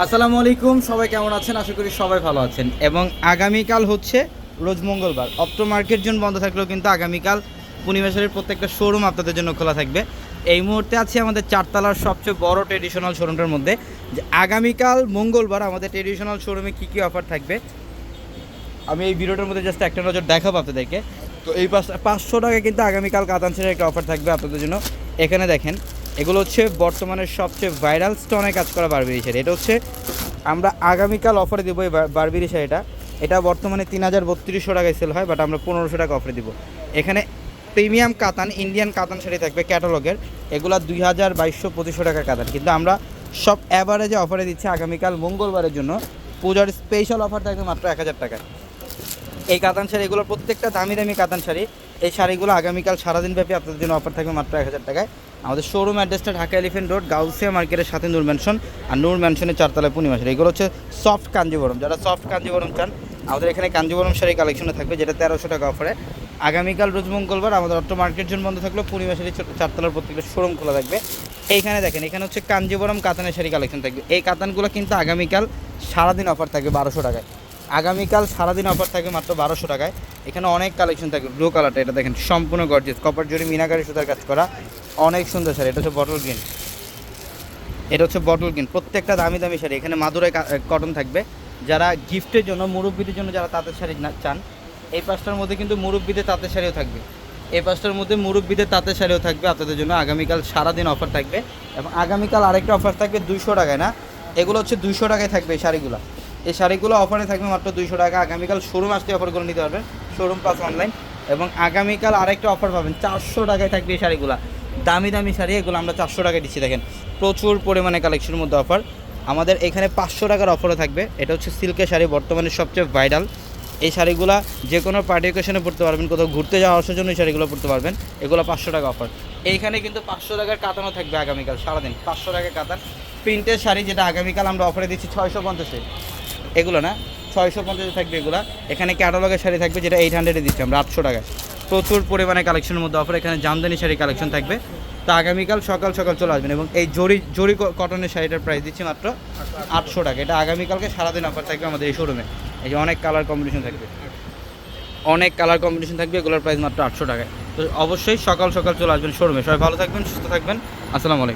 আসসালামু আলাইকুম, সবাই কেমন আছেন? আশা করি সবাই ভালো আছেন। এবং আগামীকাল হচ্ছে রোজ মঙ্গলবার। অপ্টো মার্কেট জোন বন্ধ থাকলেও কিন্তু আগামীকাল পূর্ণিমাসের প্রত্যেকটা শোরুম আপনাদের জন্য খোলা থাকবে। এই মুহূর্তে আছি আমাদের চারতলার সবচেয়ে বড় ট্রেডিশনাল শোরুমটার মধ্যে। যে আগামীকাল মঙ্গলবার আমাদের ট্রেডিশনাল শোরুমে কী কী অফার থাকবে? আমি এই ভিডিওটার মধ্যে জাস্ট একটা নজর দেখাবো আপনাদেরকে। তো এই পাঁচ পাঁচশো টাকা কিন্তু আগামীকাল কাতান ছেড়ে একটা অফার থাকবে আপনাদের জন্য। এখানে দেখেন এগুলো হচ্ছে বর্তমানের সবচেয়ে ভাইরাল স্টোনে কাজ করা বারবেরি শাড়ি। এটা হচ্ছে আমরা আগামীকাল অফারে দেবো এই বার- বারবেরি শাড়িটা। এটা বর্তমানে তিন হাজার বত্রিশশো টাকায় সেল হয় বাট আমরা পনেরোশো টাকা অফারে দিব। এখানে প্রিমিয়াম কাতান ইন্ডিয়ান কাতান শাড়ি থাকবে ক্যাটালগের এগুলো দুই হাজার বাইশশো পঁচিশশো টাকা কাতান। কিন্তু আমরা সব অ্যাভারেজে অফারে দিচ্ছি আগামীকাল মঙ্গলবারের জন্য। পূজার স্পেশাল অফার থাকবে মাত্র এক হাজার টাকায়। এই কাতান শাড়ি এগুলো প্রত্যেকটা দামি দামি কাতান শাড়ি। এই শাড়িগুলো আগামীকাল সারাদিন ব্যাপী আপনাদের জন্য অফার থাকবে মাত্র এক হাজার টাকায়। আমাদের শোরুম অ্যাড্রেসটা ঢাকা এলিফেন্ট রোড গাউসিয়া মার্কেটের সাথে নূর ম্যানশন আর নূর ম্যানশনের চারতলায় পূর্ণিমা শাড়ি এগুলো হচ্ছে সফট কাঞ্জিবরম। যারা সফট কাঞ্জিবরম চান, আমাদের এখানে কাঞ্জিবরম শাড়ি কালেকশনে থাকবে যেটা তেরোশো টাকা অফারে আগামীকাল রোজ মঙ্গলবার আমাদের অটো মার্কেট জোন বন্ধ থাকলেও পূর্ণিমা শাড়ি ছোট- চারতলার প্রত্যেকটা শোরুম খোলা থাকবে। এইখানে দেখেন, এখানে হচ্ছে কাঞ্জিবরম, কাতানের শাড়ি কালেকশন থাকবে। এই কাতানগুলো কিন্তু আগামীকাল সারাদিন অফার থাকবে বারোশো টাকায়। আগামীকাল সারাদিন অফার থাকবে মাত্র বারোশো টাকায়। এখানে অনেক কালেকশন থাকবে। ব্লু কালারটা, এটা দেখেন, সম্পূর্ণ গর্জিয়াস কপার জুড়ি মিনাকারি সুতার কাজ করা। অনেক সুন্দর শাড়ি, এটা হচ্ছে বটল গ্রিন এটা হচ্ছে বটল গ্রিন প্রত্যেকটা দামি দামি শাড়ি। এখানে মাদুরাই কটন থাকবে। যারা গিফটের জন্য, মুরব্বীদের জন্য যারা তাঁতের শাড়ি চান, এই পাঁচটার মধ্যে কিন্তু মুরব্বীদের তাঁতের শাড়িও থাকবে। এই পাঁচটার মধ্যে মুরব্বীদের তাঁতের শাড়িও থাকবে আপনাদের জন্য। আগামীকাল সারাদিন অফার থাকবে। এবং আগামীকাল আরেকটা অফার থাকবে দুইশো টাকায়, না? এগুলো হচ্ছে দুইশো টাকায় থাকবে এই শাড়িগুলো। এই শাড়িগুলো অফারে থাকবে মাত্র দুইশো টাকা। আগামীকাল শোরুম আসতে অফারগুলো নিতে পারবেন শোরুম প্লাস অনলাইন এবং আগামীকাল আরেকটা অফার পাবেন। চারশো টাকায় থাকবে এই শাড়িগুলো। দামি দামি শাড়ি, এগুলো আমরা চারশো টাকায় দিচ্ছি, দেখেন। প্রচুর পরিমাণে কালেকশনের মধ্যে অফার আমাদের এখানে পাঁচশো টাকার অফারও থাকবে। এটা হচ্ছে সিল্কের শাড়ি, বর্তমানে সবচেয়ে ভাইরাল এই শাড়িগুলো যে কোনো পার্টি ওকেশনে পড়তে পারবেন। কোথাও ঘুরতে যাওয়া আসার জন্য এই শাড়িগুলো পড়তে পারবেন। এগুলো পাঁচশো টাকা অফার এইখানে কিন্তু পাঁচশো টাকার কাতানও থাকবে আগামীকাল, সারাদিন। পাঁচশো টাকার কাতান। প্রিন্টের শাড়ি যেটা আগামীকাল আমরা অফারে দিচ্ছি ছয়শো পঞ্চাশে। এগুলো না, ছয়শো পঞ্চাশে থাকবে এগুলো। এখানে ক্যাটালগের শাড়ি থাকবে যেটা এইট হান্ড্রেডে দিচ্ছি আমরা, আটশো টাকায়। প্রচুর পরিমাণে কালেকশনের মধ্যে অফার এখানে জামদানি শাড়ি কালেকশন থাকবে। তো আগামীকাল সকাল সকাল চলে আসবেন এবং এই জরি জরি কটনের শাড়িটার প্রাইস দিচ্ছি মাত্র আটশো টাকা। এটা আগামীকালকে সারাদিন অফার থাকবে আমাদের এই শোরুমে এই যে অনেক কালার কম্বিনেশন থাকবে। অনেক কালার কম্বিনেশন থাকবে, এগুলোর প্রাইস মাত্র আটশো টাকায়। তো অবশ্যই সকাল সকাল চলে আসবেন শোরুমে সবাই ভালো থাকবেন, সুস্থ থাকবেন। আসসালামু আলাইকুম।